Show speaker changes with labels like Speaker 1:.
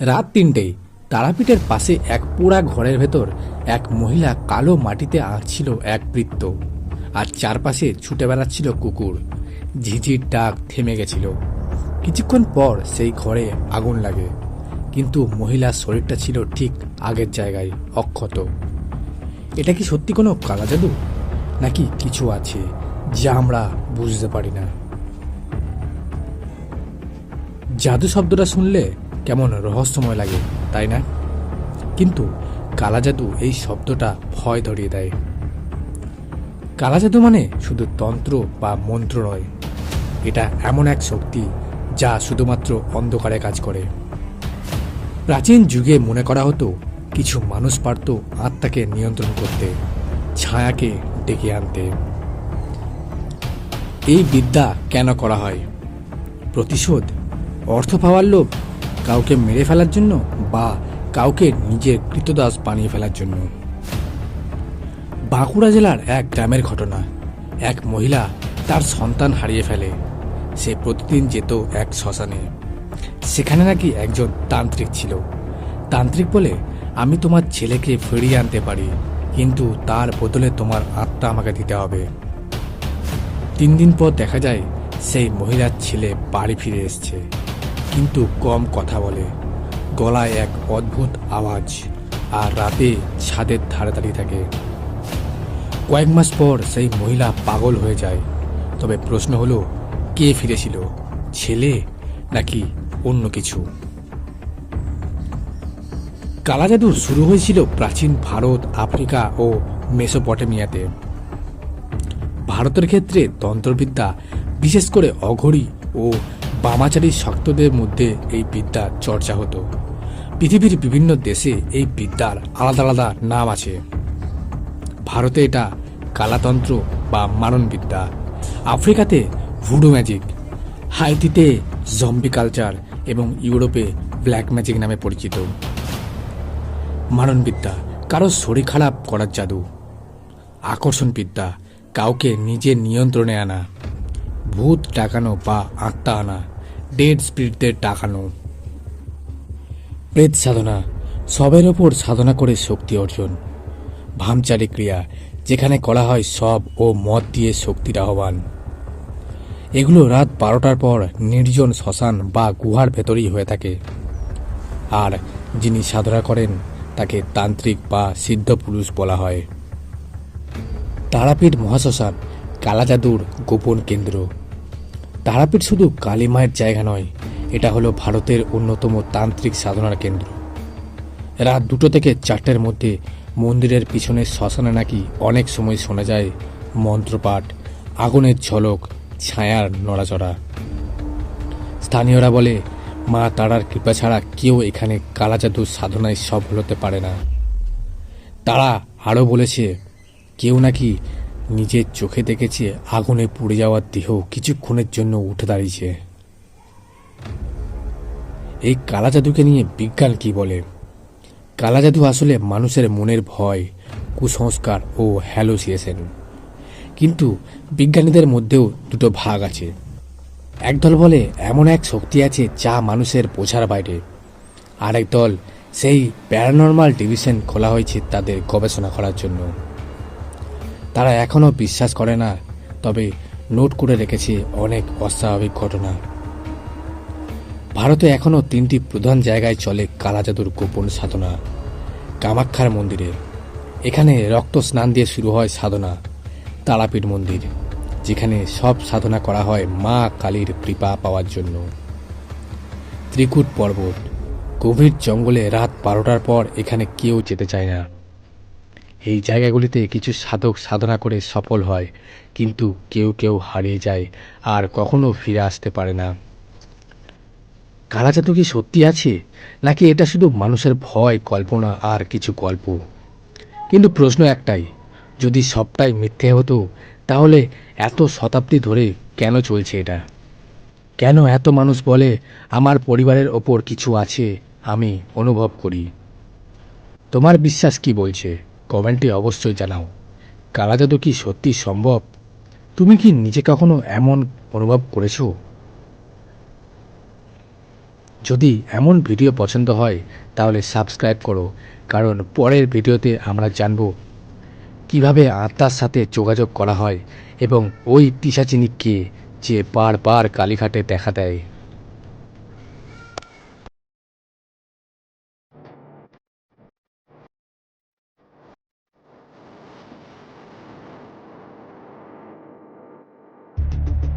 Speaker 1: রাত তিনটেই তারাপীঠের পাশে এক পোড়া ঘরের ভেতর এক মহিলা কালো মাটিতে আঁকছিল এক বৃত্ত আর চারপাশে ছুটে বেড়াচ্ছিল কুকুর। ঝিঝির ডাক থেমে গেছিল। কিছুক্ষণ পর সেই ঘরে আগুন লাগে, কিন্তু মহিলার শরীরটা ছিল ঠিক আগের জায়গায় অক্ষত। এটা কি সত্যি কোনো কালা জাদু? নাকি কিছু আছে যা আমরা বুঝতে পারি না? জাদু শব্দটা শুনলে কেমন রহস্যময় লাগে, তাই না? কিন্তু কালা জাদু এই শব্দটা ভয় ধরিয়ে দেয়। কালা জাদু মানে শুধু তন্ত্র বা মন্ত্র নয়। এটা এমন এক শক্তি যা শুধুমাত্র অন্ধকারে কাজ করে। প্রাচীন যুগে মনে করা হতো, কিছু মানুষ পারত আত্মাকে নিয়ন্ত্রণ করতে, ছায়াকে ডেকে আনতে। এই বিদ্যা কেন করা হয়? প্রতিশোধ, অর্থ পাওয়ার লোভ কাউকে মেরে ফেলার জন্য বা কাউকে নিজের কৃতদাস বানিয়ে ফেলার জন্য। বাঁকুড়া জেলার এক গ্রামের ঘটনা। এক মহিলা তার সন্তান হারিয়ে ফেলে। সে প্রতিদিন যেত এক শ্মশানে। সেখানে নাকি একজন তান্ত্রিক ছিল। তান্ত্রিক বলে, আমি তোমার ছেলেকে ফিরিয়ে আনতে পারি, কিন্তু তার বদলে তোমার আত্মা আমাকে দিতে হবে। তিন দিন পর দেখা যায়, সেই মহিলার ছেলে বাড়ি ফিরে এসছে। কিন্তু কম কথা বলে। গলায় এক অদ্ভুত আওয়াজ আর রাতে ছাদের ধারে দাঁড়িয়ে থাকে। কয়েক মাস পর সেই মহিলা পাগল হয়ে যায়। তবে প্রশ্ন হলো, কে ফিরেছিল, ছেলে নাকি অন্য কিছু? কালা জাদু শুরু হয়েছিল প্রাচীন ভারত, আফ্রিকা ও মেসোপটেমিয়াতে। ভারতের ক্ষেত্রে তন্ত্রবিদ্যা বিশেষ করে অঘড়ি ও বামাচারী শক্তদের মধ্যে এই বিদ্যার চর্চা হতো। পৃথিবীর বিভিন্ন দেশে এই বিদ্যার আলাদা আলাদা নাম আছে। ভারতে এটা কালাতন্ত্র বা মারণবিদ্যা। আফ্রিকাতে ভুডু ম্যাজিক, হাইতিতে জম্বি কালচার এবং ইউরোপে ব্ল্যাক ম্যাজিক নামে পরিচিত। মারণবিদ্যা, কারও শরীর খারাপ করার জাদু। আকর্ষণ বিদ্যা, কাউকে নিজের নিয়ন্ত্রণে আনা। ভূত ডাকানো বা আত্মা আনা। ডেড স্পিরিটদের ডাকানো প্রেত সাধনা, সবের ওপর সাধনা করে শক্তি অর্জন। ভামচারি ক্রিয়া, যেখানে করা হয় সব ও মদ দিয়ে শক্তির আহ্বান। এগুলো রাত বারোটার পর নির্জন শ্মশান বা গুহার ভেতরেই হয়ে থাকে। আর যিনি সাধনা করেন, তাকে তান্ত্রিক বা সিদ্ধ পুরুষ বলা হয়। তারাপীঠ মহাশ্মশান, কালাজাদুর গোপন কেন্দ্র। তারাপীঠ শুধু কালী মায়ের জায়গা নয়, এটা হলো ভারতের অন্যতম তান্ত্রিক সাধনার কেন্দ্র। রাত দুটো থেকে চারটের মধ্যে মন্দিরের পিছনের শ্মশানে নাকি অনেক সময় শোনা যায় মন্ত্রপাঠ, আগুনের ঝলক, ছায়ার নড়াচড়া। স্থানীয়রা বলে, মা তারার কৃপা ছাড়া কেউ এখানে কালাজাদুর সাধনায় সফল হতে পারে না। তারা আরও বলেছে, কেউ নাকি নিজের চোখে দেখেছে আগুনে পুড়ে যাওয়ার দেহ কিছুক্ষণের জন্য উঠে দাঁড়িয়েছে। এই কালা জাদুকে নিয়ে বিজ্ঞান কি বলে? কালা জাদু আসলে মানুষের মনের ভয়, কুসংস্কার ও হ্যালোসিয়েশন কিন্তু বিজ্ঞানীদের মধ্যেও দুটো ভাগ আছে। একদল বলে, এমন এক শক্তি আছে যা মানুষের বোঝার বাইরে। আরেক দল, সেই প্যারানর্মাল ডিভিশন খোলা হয়েছে তাদের গবেষণা করার জন্য। তারা এখনও বিশ্বাস করে না, তবে নোট করে রেখেছে অনেক অস্বাভাবিক ঘটনা। ভারতে এখনও তিনটি প্রধান জায়গায় চলে কালাজাদুর গোপন সাধনা কামাক্ষার মন্দিরে। এখানে রক্ত স্নান দিয়ে শুরু হয় সাধনা, তারাপীঠ মন্দির, যেখানে সব সাধনা করা হয় মা কালীর কৃপা পাওয়ার জন্য। ত্রিকুট পর্বত, গভীর জঙ্গলে রাত বারোটার পর এখানে কেউ যেতে চায় না। এই জায়গাগুলিতে কিছু সাধক সাধনা করে সফল হয়, কিন্তু কেউ কেউ হারিয়ে যায় আর কখনো ফিরে আসতে পারে না। কালা জাদু কি সত্যি আছে? নাকি এটা শুধু মানুষের ভয়, কল্পনা আর কিছু গল্প? কিন্তু প্রশ্ন একটাই, যদি সবটাই মিথ্যে হতো, তাহলে এত শতাব্দী ধরে কেন চলছে এটা? কেন এত মানুষ বলে, আমার পরিবারের ওপর কিছু আছে, আমি অনুভব করি তোমার বিশ্বাস কি বলছে? কমেন্টে অবশ্যই জানাও। কালা জাদু কি সত্যি সম্ভব? তুমি কি নিজে কখনো এমন অনুভব করেছ? যদি এমন ভিডিও পছন্দ হয়, তাহলে সাবস্ক্রাইব করো, কারণ পরের ভিডিওতে আমরা জানব কীভাবে আত্মার সাথে যোগাযোগ করা হয় এবং ওই পিসাচিনি কে যে বারবার কালীঘাটে দেখা দেয়।